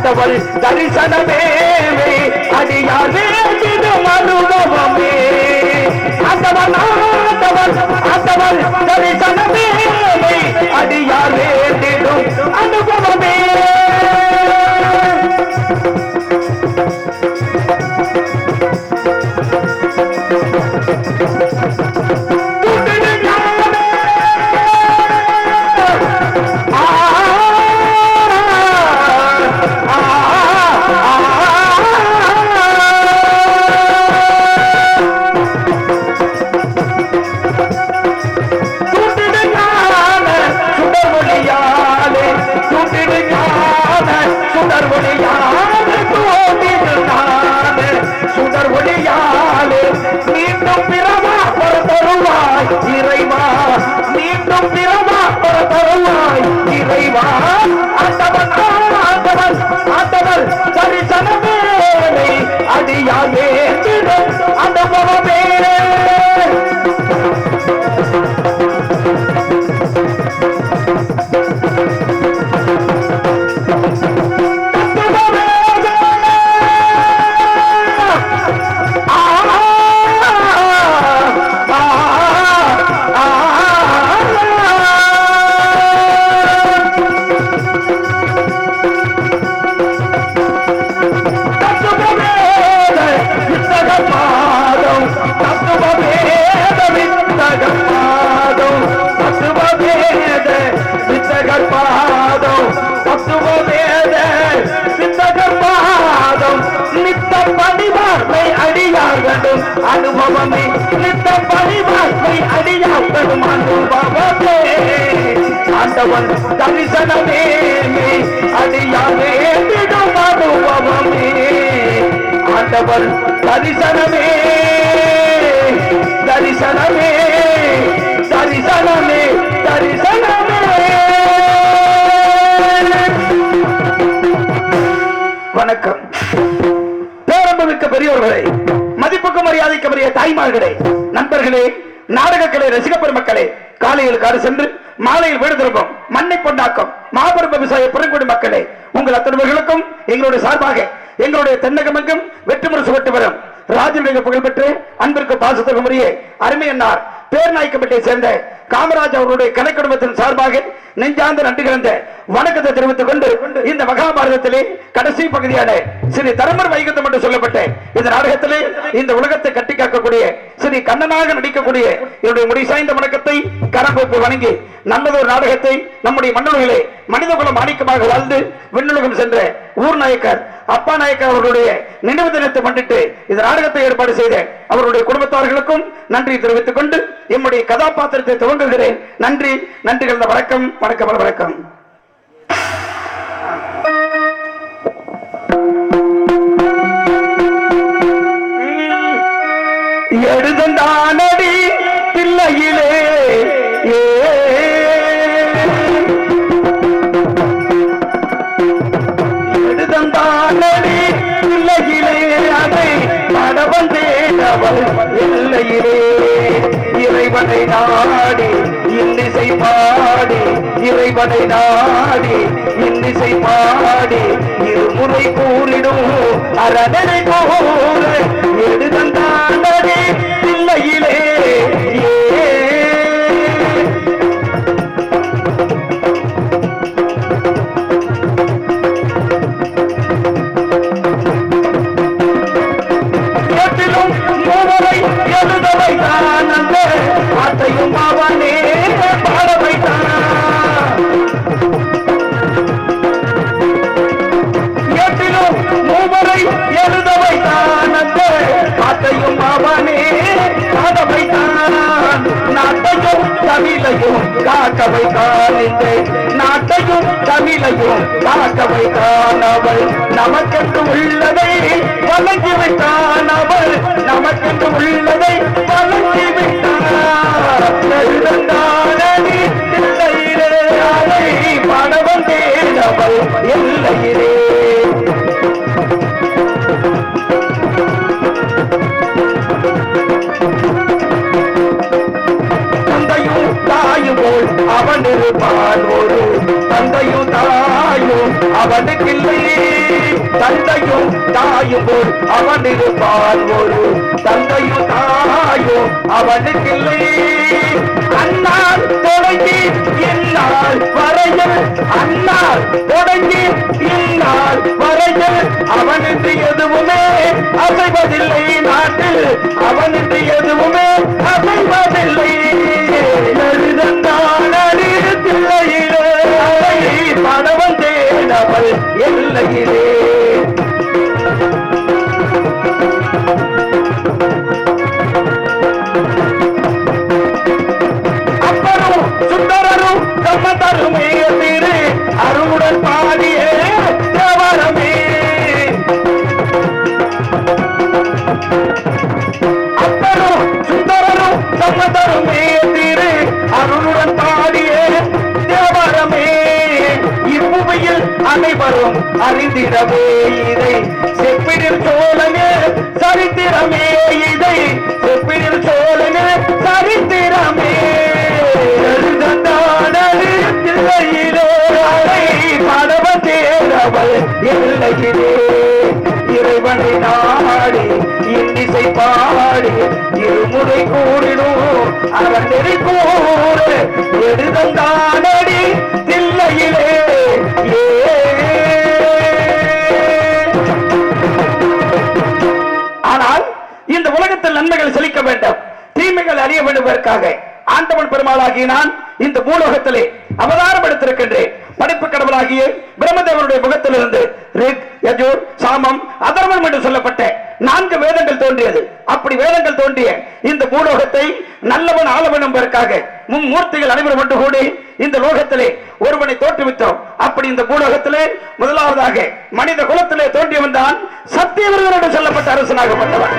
ஆண்டவள் தரிசனமே அடியார் வேண்டிடும் அனுபவமே ஆண்டவன் ஆண்டவன் ஆண்டவன் தரிசனமே அடியார்களும் அனுபவமே. நித்த பரிவார்த்தை அடியார்களும் அனுபவமே. ஆண்டவன் தரிசனமே. அடியாவே விடும் அனுபவமே. ஆண்டவன் தரிசனமே. தரிசனமே. மரியாதைக்கு தாய்மார்களே நண்பர்களே நாடகக்கலை ரசிக பெருமக்களே காலையில் காடு சென்று மாலையில் வீடு திரும்பும் மண்ணை பொண்டாக்கம் மாபெரும் விவசாய பெருங்குடி மக்களே உங்கள் அத்தனைவர்களுக்கும் எங்களுடைய சார்பாக எங்களுடைய தென்னகமெங்கும் வெற்றிமுறை முரசு வரும். ராஜனுடைய புகழ்பெற்று அன்பிற்கு பாசத்துக்கு முறையே அருமையன்னார் பேர்நாய்க்கப்பட்டியை சேர்ந்த காமராஜ் அவருடைய கலைக்குடும்பத்தின் சார்பாக நெஞ்சார்ந்த நன்றி கலந்த வணக்கத்தை தெரிவித்துக் கொண்டு இந்த மகாபாரதத்திலே கடைசி பகுதியான ஸ்ரீ தரமர் வைகுந்தம் என்று சொல்லப்பட்ட இந்த நாடகத்திலே இந்த உலகத்தை கட்டி காக்கக்கூடிய ஸ்ரீ கண்ணனாக நடிக்கக்கூடிய என்னுடைய முடி சாய்ந்த வணக்கத்தை கரம்பு வணங்கி நல்லதொரு நாடகத்தை நம்முடைய மண்ணுலகிலே மனிதகுலம் மாணிக்கமாக வாழ்ந்து விண்ணுலகம் சென்ற ஊர் நாயக்கர் அப்பா நாயக்கர் அவர்களுடைய நினைவு தினத்தை முன்னிட்டு இந்த நாடகத்தை ஏற்பாடு செய்த அவருடைய குடும்பத்தார்களுக்கும் நன்றி தெரிவித்துக் கொண்டு எம்முடைய கதாபாத்திரத்தை துவங்குகிறேன். நன்றி நன்றிகள் வணக்கம் வணக்கம் வணக்கம் எழுதந்தானடி எல்லையிலே இறைவனை நாடி இன்னிசை பாடி இறைவனை நாடி இன்னிசை பாடி இருமுறை கூறிடும் அரணனை கூற. தமிழையும் காக்க வைத்தான் இந்த நாட்டையும் தமிழையும் காக்க வைத்தான் அவள். நமக்கென்று உள்ளதை வழங்கி விட்டான் அவள். நமக்கென்று உள்ளதை வழங்கி விட்டான் எழுதந்தானே இல்லையிலே அதை போல் அவன் இருப்பான் ஒரு தந்தையும் தாயும் அவனுக்கில்லை. தந்தையும் தாயும் போல் அவன் இருப்பான் ஒரு தந்தையும் தாயும் அவனுக்கில்லை. இல்லையே அண்ணால் தொடங்கி இந்நாள் வரையில். அண்ணால் தொடங்கி இந்நாள் வரையில். அவனுக்கு எதுவுமே அசைவதில்லை நாட்டில். அவனுக்கு எதுவுமே அசைவதில்லை. இவ்வுமையில் அனைவரும் அறிந்திடமே இதை. செப்பிடில் சோழனே சரித்திரமே இதை. செப்பிடில் சோழனே சரித்திரமே. எல்லையிலே. இறைவனை நாடி இன்னிசை பாடி இருமுறை கூறினோம் அவன் நெறி கூறு. எழுதந்தானடி தில்லையிலே ஏ நன்மைகள் செழிக்க வேண்டும். தீமைகள் அறிய வேண்டுவதற்காக ஆண்டவன் பெருமாளாகிய நான் இந்த பூலோகத்திலே அவதாரம் எடுத்திருக்கின்றேன் படைப்பு கடவுளாகிய பிரம்மதேவனுடைய முகத்திலிருந்து ரிக் யஜூர் சாமம் அதர்மம் என்று சொல்லப்பட்ட நான்கு வேதங்கள் தோன்றியது. அப்படி வேதங்கள் தோன்றிய இந்த பூலோகத்தை நல்லவன் ஆளவன் என்பதற்காக மும்மூர்த்திகள் அனைவரும் ஒன்று கூடி இந்த லோகத்திலே ஒருவனை தோற்றுவித்தோம். அப்படி இந்த பூலோகத்திலே முதலாவதாக மனித குலத்திலே தோன்றியவன் தான் சத்தியவர்கள் என்று சொல்லப்பட்ட அரசனாகப்பட்டவன்.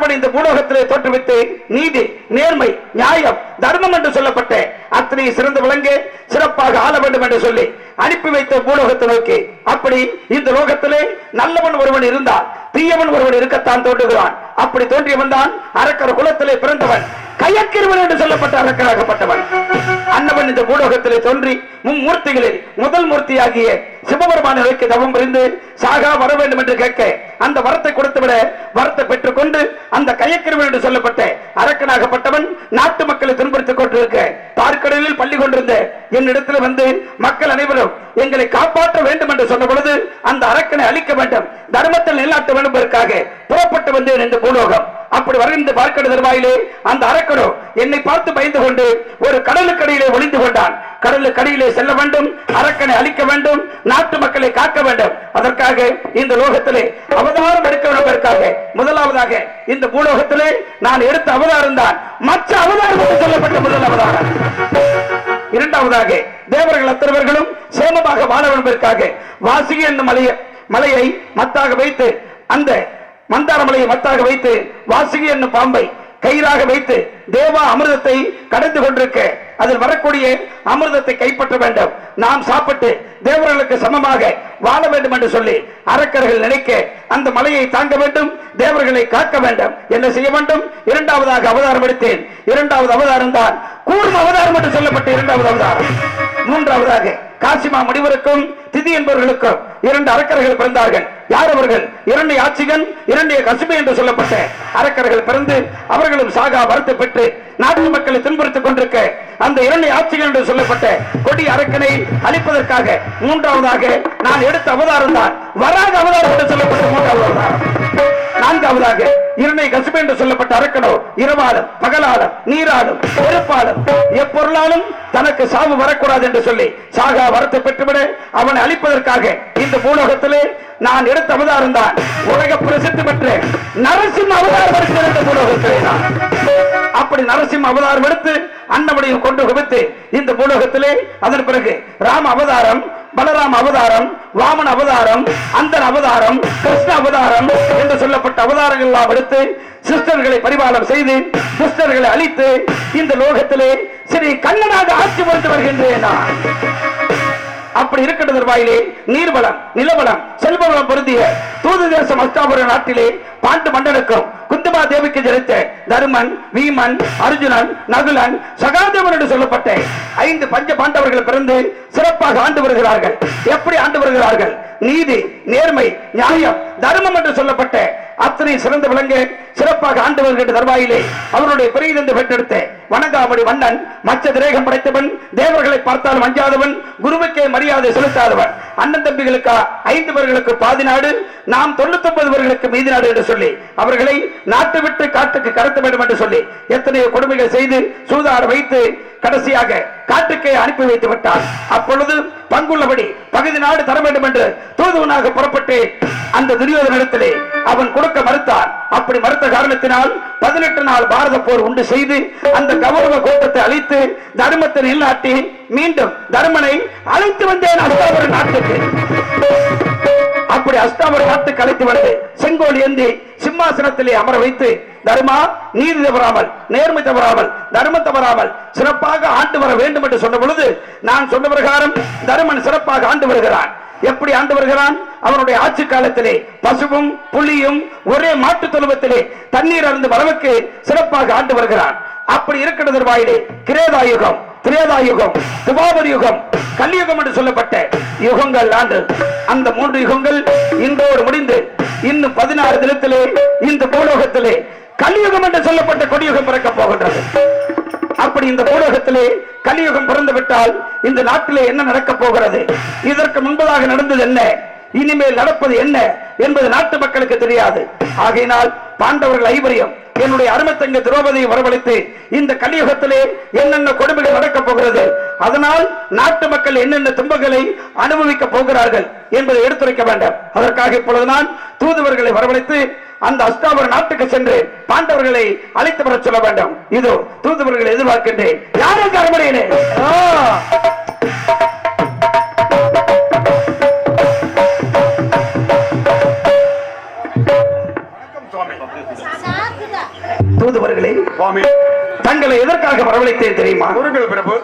அந்தபடி இந்த பூலோகத்திலே தோற்றுவித்து நீதி நேர்மை நியாயம் தர்மம் என்று சொல்லப்பட்ட அத்தனை சிறந்து விளங்க சிறப்பாக ஆள வேண்டும் என்று சொல்லி அனுப்பி வைத்த பூலோகத்தை நோக்கி. அப்படி இந்த லோகத்திலே நல்லவன் ஒருவன் இருந்தால் தீயவன் ஒருவன் இருக்கத்தான் தோன்றுகிறான். அப்படி தோன்றியவன் தான் அரக்கர் குலத்திலே பிறந்தவன். கையக்கிருவன் என்று சொல்லப்பட்ட அரக்கராகப்பட்டவன். அன்னவன் இந்த பூலோகத்திலே தோன்றி மும்மூர்த்திகளில் முதல் மூர்த்தியாகிய சிவபெருமான நோக்கி தவம் புரிந்து சாகா வர வேண்டும் என்று கேட்க அந்த வரத்தை கொடுத்துவிட வரத்தை பெற்றுக்கொண்டு அந்த கையக்கிருவன் என்று சொல்லப்பட்ட அரக்கனாகப்பட்டவன் நாட்டு மக்களை துன்புறுத்திக் கொண்டிருக்க பார்க்கடலில் பள்ளி கொண்டிருந்த என்னிடத்தில் வந்து மக்கள் அனைவரும் எங்களை காப்பாற்ற வேண்டும் என்று சொன்ன பொழுது அந்த அரக்கனை அழிக்க வேண்டும் தர்மத்தில் நிலாட்ட வேண்டும் என்பதற்காக புறப்பட்டு வந்தேன் இந்த பூலோகம். அப்படி வருகின்ற பார்க்கடு தருவாயிலே அந்த அரக்கனோ என்னை பார்த்து பயந்து கொண்டு ஒரு கடலுக்கடையில் கடலிலே ஒளிந்து கொண்டான். கடலுக்கடியிலே செல்ல வேண்டும் அரக்கனை அழிக்க வேண்டும் நாட்டு மக்களை காக்க வேண்டும். அதற்காக இந்த லோகத்திலே அவதாரம் எடுக்க வேண்டும் முதலாவதாக இந்த பூலோகத்திலே நான் எடுத்த அவதாரம் தான். மற்ற அவதாரம் சொல்லப்பட்ட முதல் அவதாரம். இரண்டாவதாக தேவர்கள் அத்தனைவர்களும் சேமமாக வாழ என்பதற்காக வாசிகை என்னும் மலையை மலையை மத்தாக வைத்து அந்த மந்தார மலையை மத்தாக வைத்து வாசிகை என்னும் பாம்பை கயிறாக வைத்து தேவா அமிர்தத்தை கடந்து கொண்டிருக்க அதில் வரக்கூடிய அமிர்தத்தை கைப்பற்ற வேண்டும். நாம் சாப்பிட்டு தேவர்களுக்கு சமமாக வாழ வேண்டும் என்று சொல்லி அரக்கர்கள் நினைக்க அந்த மலையை தாங்க வேண்டும் தேவர்களை காக்க வேண்டும். என்ன செய்ய வேண்டும்? இரண்டாவதாக அவதாரம் எடுத்தேன். இரண்டாவது அவதாரம் தான் கூர்ம அவதாரம் என்று சொல்லப்பட்ட இரண்டாவது அவதாரம். மூன்றாவதாக காசிமா முடிவருக்கும் திதி என்பவர்களுக்கும் இரண்டு அரக்கர்கள் பிறந்தார்கள். யார் அவர்கள்? இரண்டு ஆட்சிகன் இரண்டு கசுமை என்று சொல்லப்பட்ட அரக்கர்கள் பிறந்து அவர்களும் சாகா வருத்த பெற்று நாட்டு மக்களை துன்புறுத்திக் கொண்டிருக்க அந்த இரண்டு ஆட்சிகள் என்று சொல்லப்பட்ட கொடி அரக்கனை அழிப்பதற்காக மூன்றாவதாக நான் எடுத்த அவதாரம் தான். வராக அவதாரம் என்று சொல்லப்பட்ட மூன்றாவது அவதாரம். நான்காவதாக இருமை கசுபு என்று சொல்லப்பட்ட அரக்கனோ இரவாலும் பகலாலும் நீராலும் நெருப்பாலும் எப்பொருளாலும் தனக்கு சாவு வரக்கூடாது என்று சொல்லி சாகா வரத்தை பெற்றுவிட அவனை அழிப்பதற்காக இந்த பூலோகத்திலே நான் எடுத்த அவதாரம் தான். உலக பிரசித்தி பெற்ற நரசிம்ம அவதாரம் எடுத்த பூலோகத்திலே நான். அப்படி நரசிம்ம அவதாரம் எடுத்து அன்னவனையும் கொண்டு குவித்து இந்த பூலோகத்திலே அதன் பிறகு ராம அவதாரம் பலராம் அவதாரம் வாமன் அவதாரம் அந்தன் அவதாரம் கிருஷ்ண அவதாரம் என்று சொல்லப்பட்ட அவதாரங்கள் எல்லாம் எடுத்து சிஸ்டர்களை பரிபாலம் செய்து சிஸ்டர்களை அழித்து இந்த லோகத்திலே சரி கண்ணனாக ஆட்சி பொறுத்து வருகின்றேன்? நான் அப்படி இருக்கிற வாயிலே நீர்வளம் நிலவளம் செல்வவளம் பொருந்திய தூது தேசம் அஷ்டாபுர நாட்டிலே பாண்டு மண்டலுக்கும் குந்துமா தேவிக்கு ஜெயித்த தருமன் வீமன் அர்ஜுனன் நகுலன் சகாதேவன் என்று சொல்லப்பட்ட ஐந்து பஞ்ச பாண்டவர்கள் பிறந்து சிறப்பாக ஆண்டு வருகிறார்கள். எப்படி ஆண்டு வருகிறார்கள்? நீதி நேர்மை நியாயம் தர்மம் என்று சொல்லப்பட்ட அத்தனை சிறந்து விளங்க சிறப்பாக ஆண்டு வருகின்ற தருவாயிலே அவருடைய பெரியதென்று பெற்றெடுத்த வணங்காமடி மன்னன் மச்ச திரேகம் படைத்தவன் தேவர்களை பார்த்தால் மஞ்சாதவன் குருவுக்கே மரியாதை செலுத்தாதவன். அண்ணன் தம்பிகளுக்கு ஐந்து பேர்களுக்கு பாதி நாடு நாம் தொண்ணூத்தி ஒன்பது பேர்களுக்கு மீதி நாடு என்று சொல்லி அவர்களை நாட்டு விட்டு காட்டுக்கு கடத்த வேண்டும் என்று சொல்லி எத்தனையோ கொடுமைகள் செய்து சூதாடு வைத்து கடைசியாக காட்டுக்கே அனுப்பி வைத்து விட்டார். அப்பொழுது பங்குள்ளபடி பகுதி நாடு தர வேண்டும் என்று தூதுவனாக புறப்பட்டு அந்த துரியோதனிடத்திலே அவன் கொடுக்க மறுத்தான். அப்படி மறுத்த காரணத்தினால் பதினெட்டு நாள் பாரத போர் உண்டு செய்து அந்த கௌரவ கோட்டத்தை அழித்து தர்மத்தை நிலாட்டி மீண்டும் தர்மனை அழைத்து வந்தேன் அஸ்தாபுர நாட்டுக்கு. அப்படி அஸ்தாபர நாட்டுக்கு அழைத்து வந்து செங்கோல் ஏந்தி சிம்மாசனத்திலே அமர வைத்து தர்மா நீதி தவறாமல் நேர்மை தவறாமல் தர்மம் தவறாமல் சிறப்பாக ஆண்டு வர வேண்டும் என்று சொன்ன பொழுது நான் சொன்ன பிரகாரம் தர்மன் சிறப்பாக ஆண்டு வருகிறான். எப்படி ஆண்டு வருகிறான் அவனுடைய ஆட்சி காலத்திலே பசுவும் புலியும் ஒரே மாட்டு தொழுவத்திலே தண்ணீர் அருந்து வரவுக்கு சிறப்பாக ஆண்டு வருகிறான். அப்படி இருக்கிறது வாயிலே கிரேதா யுகம் திரேதா யுகம் யுகம் கலியுகம் என்று சொல்லப்பட்ட யுகங்கள் ஆண்டு. அந்த மூன்று யுகங்கள் இன்றோடு முடிந்து இன்னும் பதினாறு தினத்திலே இந்த பூலோகத்திலே கலியுகம் என்று சொல்லப்பட்ட கொடியுகம் பிறக்க போகின்றது. அப்படி இந்த பூலோகத்திலே கலியுகம் பிறந்துவிட்டால் இந்த நாட்டிலே என்ன நடக்கப் போகிறது? இதற்கு முன்பதாக நடந்தது என்ன? இனிமேல் நடப்பது என்ன என்பது நாட்டு மக்களுக்கு தெரியாது. ஆகையினால் பாண்டவர்கள் ஐவரியம் என்னுடைய அருமத்தங்க திரௌபதியை வரவழைத்து இந்த கலியுகத்திலே என்னென்ன கொடுமைகள் நடக்கப் போகிறது? அதனால் நாட்டு மக்கள் என்னென்ன துன்பங்களை அனுபவிக்க போகிறார்கள் என்பதை எடுத்துரைக்க வேண்டும். அதற்காக இப்பொழுது நான் தூதுவர்களை வரவழைத்து அந்த அஸ்தாபுர நாட்டுக்கு சென்று பாண்டவர்களை அழைத்து வர சொல்ல வேண்டும். இதோ தூதுவர்களை எதிர்பார்க்கின்றேன். யாரும் அரமனையிலே தூதுவர்களே தங்களை எதற்காக வரவழைத்தேன் தெரியுமா? பிரபு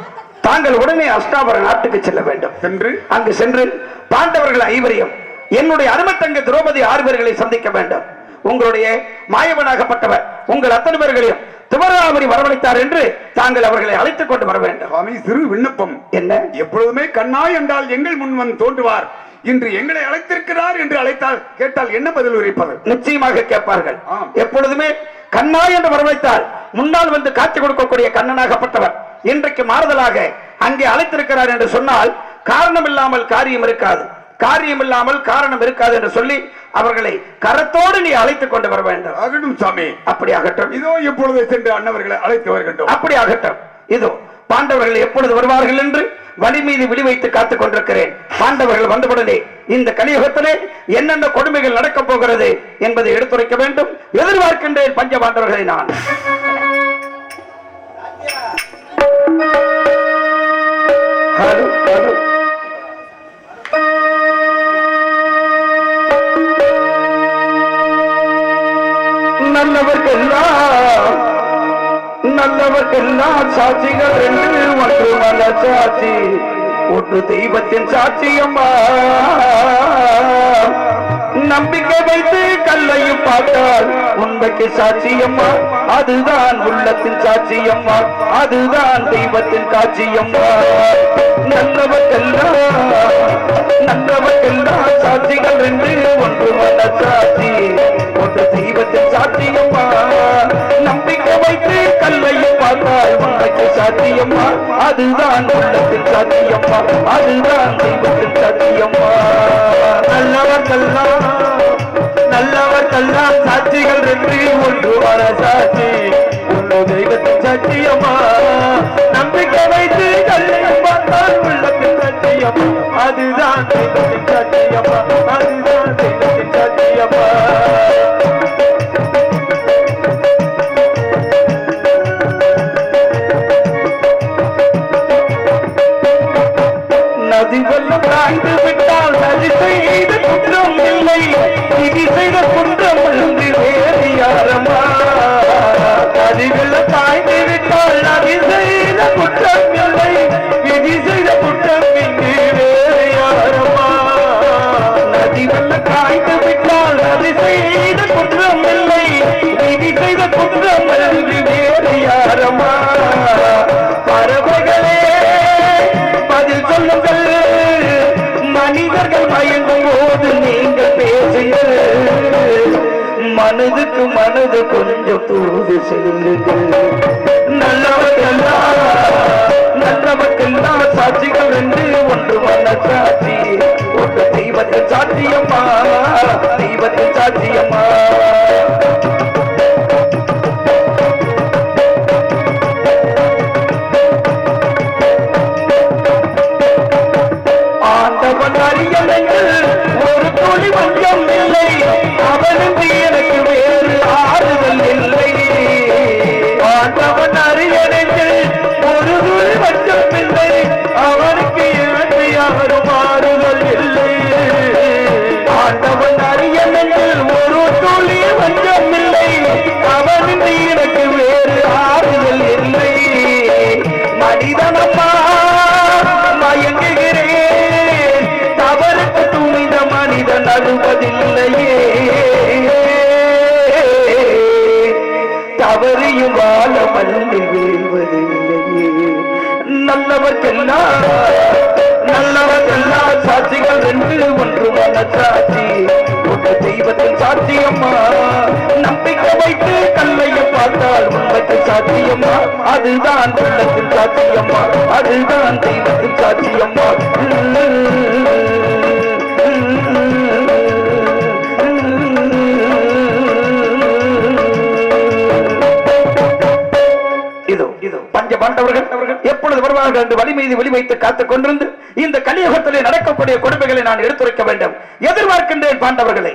தாங்கள் உடனே அஸ்தாபுர நாட்டுக்கு செல்ல வேண்டும். சென்று. அங்கு சென்று பாண்டவர்கள் ஐவரையும் என்னுடைய அருமத்தங்க திரௌபதி ஆறு பேர்களை சந்திக்க வேண்டும். உங்களுடைய மாயவனாகப்பட்டவர் உங்கள் அத்தனை பேர்களையும் துவராமரி வரவழைத்தார் என்று தாங்கள் அவர்களை அழைத்துக் கொண்டு வர வேண்டும். சுவாமி சிறு விண்ணப்பம். என்ன? எப்பொழுதுமே கண்ணாய் என்றால் எங்கள் முன் வந்து தோன்றுவார். இன்று எங்களை அழைத்திருக்கிறார் என்று அழைத்தால் கேட்டால் என்ன பதில் உரைப்பது? நிச்சயமாக கேட்பார்கள். எப்பொழுதுமே கண்ணா என்று வரவழைத்தால் முன்னால் வந்து காட்சி கொடுக்கக்கூடிய கண்ணனாகப்பட்டவர் இன்றைக்கு மாறுதலாக அங்கே அழைத்திருக்கிறார் என்று சொன்னால் காரணம் இல்லாமல் காரியம் இருக்காது. காரியம் இல்லாமல் காரணம் இருக்காது என்று சொல்லி அவர்களை கரத்தோடு நீ அழைத்துக் கொண்டு வர வேண்டும். ஆகட்டும் சுவாமி அப்படி ஆகட்டும். இதோ இப்பொழுது சென்று அண்ணவர்களை அழைத்து வருகின்றோம் அப்படி ஆகட்டும். இதோ பாண்டவர்கள் எப்பொழுது வருவார்கள் என்று வழி மீது விழி வைத்து காத்துக் கொண்டிருக்கிறேன். பாண்டவர்கள் வந்தவுடனே இந்த கலியுகத்திலே என்னென்ன கொடுமைகள் நடக்கப் போகிறது என்பதை எடுத்துரைக்க வேண்டும். எதிர்பார்க்கின்றேன் பஞ்ச பாண்டவர்களை நான் நல்லவர்க்கெல்லாம் சாட்சிகள் ரெண்டு ஒன்று மல சாட்சி. ஒன்று தெய்வத்தின் சாட்சியம்மா நம்பிக்கை வைத்து கல்லையும் பார்த்தால் உண்மைக்கு சாட்சியம்மா. அதுதான் உள்ளத்தின் சாட்சியம்மா. அதுதான் தெய்வத்தின் காட்சியம்மா. நல்லவர்க்கெல்லாம் நல்லவர்க்கெல்லாம் சாட்சிகள் என்று ஒன்று மல சாட்சி. ஒன்று தெய்வத்தின் சாட்சியம்மா. நம்பிக்கை வைத்து கல்லையும் பார்த்தால் உண்மைக்கு சாட்சியம்மா. அதுதான் உள்ளத்தின் சாட்சியம்மா. அதுதான் தெய்வத்தின் சாட்சியம்மா. நல்லவர்கள்லாம் நல்லவர்கள்லாம் சாட்சிகள் ரெண்டு ஒன்று வர சாட்சி. ஒன்று தெய்வத்தின் சாட்சியம்மா நம்பிக்கை வைத்து கல்லையும் பார்த்தால் உள்ளத்தின் சாட்சியம் அதுதான் தெய்வத்தின் சாட்சியம்மா அது ஒரு வஞ்சமில்லை வஞ்சம் எனக்கு வேறு ஆறுதல் இல்லை. மனிதனப்பா மயங்குகிறேன். தவறுக்கு துணிந்த மனிதன் அழுவதில்லையே. தவறியும் வாழ மல்லி வீழ்வதில்லையே. நல்லவர்க்கெல்லாம் நல்லவர்க்கெல்லாம் சாட்சிகள் ரெண்டு ஒன்று மன சாட்சி. உங்க தெய்வத்தின் சாட்சியம்மா நம்பிக்கை வைத்து கல்லையை பார்த்தால் உண்மைக்கு சாட்சியம்மா அதுதான் உள்ளத்தின் சாட்சியம்மா அதுதான் தெய்வத்தின் சாட்சியம்மா இதோ பஞ்ச பாண்டவர்கள் எப்பொழுது வருவார்கள் என்று வழி மீது காத்துக் கொண்டிருந்து இந்த கலியுகத்திலே நடக்கக்கூடிய கொடுமைகளை நான் எடுத்துரைக்க வேண்டும். எதிர்பார்க்கின்றேன் பாண்டவர்களை.